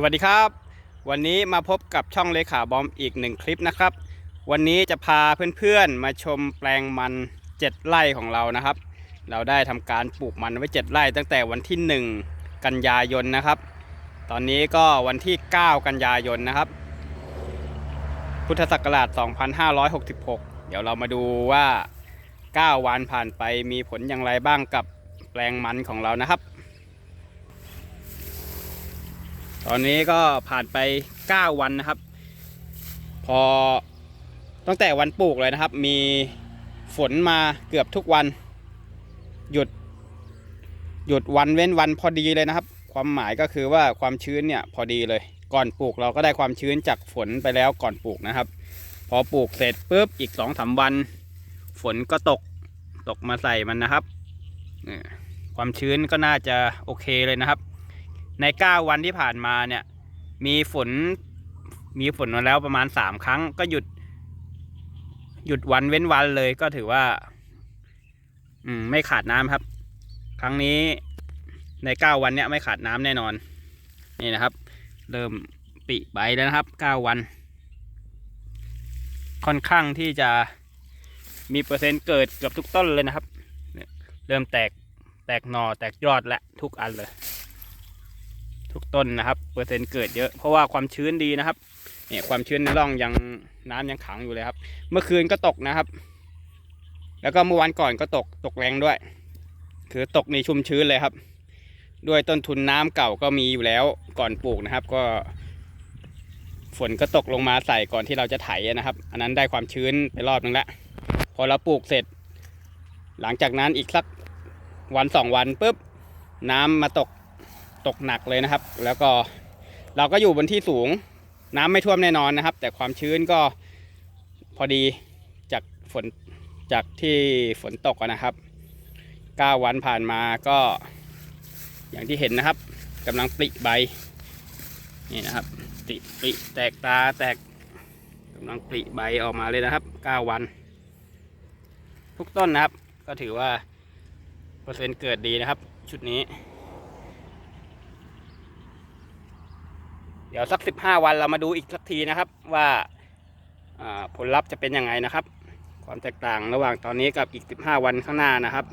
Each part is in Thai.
สวัสดีครับ วันนี้มาพบกับช่องเลขาบอมอีกหนึ่งคลิปนะครับ วันนี้จะพาเพื่อนๆมาชมแปลงมัน 7 ไร่ของเรานะครับ เราได้ทำการปลูกมันไว้ 7 ไร่ตั้งแต่วันที่ 1 กันยายนนะครับ ตอนนี้ก็วันที่ 9 กันยายนนะครับ พุทธศักราช 2566 เดี๋ยวเรามาดูว่า 9 วันผ่านไปมีผลอย่างไรบ้างกับแปลงมันของเรานะครับ ตอนนี้ก็ผ่านไป 9 วันนะครับ พอตั้งแต่วันปลูกเลยนะครับ มีฝนมาเกือบทุกวัน หยุด หยุดวันเว้นวันพอดีเลยนะครับ ความหมายก็คือว่าความชื้นเนี่ยพอดีเลย ก่อนปลูกเราก็ได้ความชื้นจากฝนไปแล้วก่อนปลูกนะครับ พอปลูกเสร็จปุ๊บอีกสองสาวัน ฝนก็ตกตกมาใส่มันนะครับเนี่ยความชื้นก็น่าจะโอเคเลยนะครับ ใน 9 วันที่ผ่านมาเนี่ย มีฝนมีฝนมาแล้วประมาณ 3 ครั้ง ก็หยุด หยุดวันเว้นวันเลยก็ถือว่า อืม ไม่ขาดน้ำครับ ครั้งนี้ใน 9 วันเนี้ยไม่ขาดน้ำแน่นอน นี่นะครับ เริ่มปิใบแล้วนะครับ 9 วัน ค่อนข้างที่จะมีเปอร์เซ็นต์เกิดเกือบทุกต้นเลยนะครับ เริ่มแตกแตกหน่อแตกยอดและทุกอันเลย ทุกต้นนะครับ เปอร์เซ็นต์เกิดเยอะเพราะว่าความชื้นดีนะครับเนี่ยความชื้นในร่องยังน้ำยังขังอยู่เลยครับ เมื่อคืนก็ตกนะครับ แล้วก็เมื่อวันก่อนก็ตกตกแรงด้วย คือตกในชุ่มชื้นเลยครับ ด้วยต้นทุนน้ำเก่าก็มีอยู่แล้วก่อนปลูกนะครับ ก็ ฝนก็ตกลงมาใส่ก่อนที่เราจะไถนะครับ อันนั้นได้ความชื้นไปรอบนึงแล้วพอเราปลูกเสร็จ หลังจากนั้นอีกสักวันสองวันปุ๊บน้ำมาตก ตกหนักเลยนะครับ แล้วก็เราก็อยู่บนที่สูงน้ำไม่ท่วมแน่นอนนะครับ แต่ความชื้นก็พอดีจากฝนจากที่ฝนตกนะครับ 9 วันผ่านมาก็อย่างที่เห็นนะครับกำลังปลิใบนี่นะครับปลิปลิแตกตาแตกกำลังปลิใบออกมาเลยนะครับ 9 วัน ทุกต้นนะครับ ก็ถือว่าเปอร์เซ็นต์เกิดดีนะครับ ชุดนี้ เดี๋ยวสักสิบห้าวันเรามาดูอีกสักทีนะครับว่าอ่าผลลัพธ์จะเป็นยังไงนะครับ ความแตกต่างระหว่างตอนนี้กับอีก15วันข้างหน้านะครับ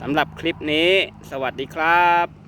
สำหรับคลิปนี้ สวัสดีครับ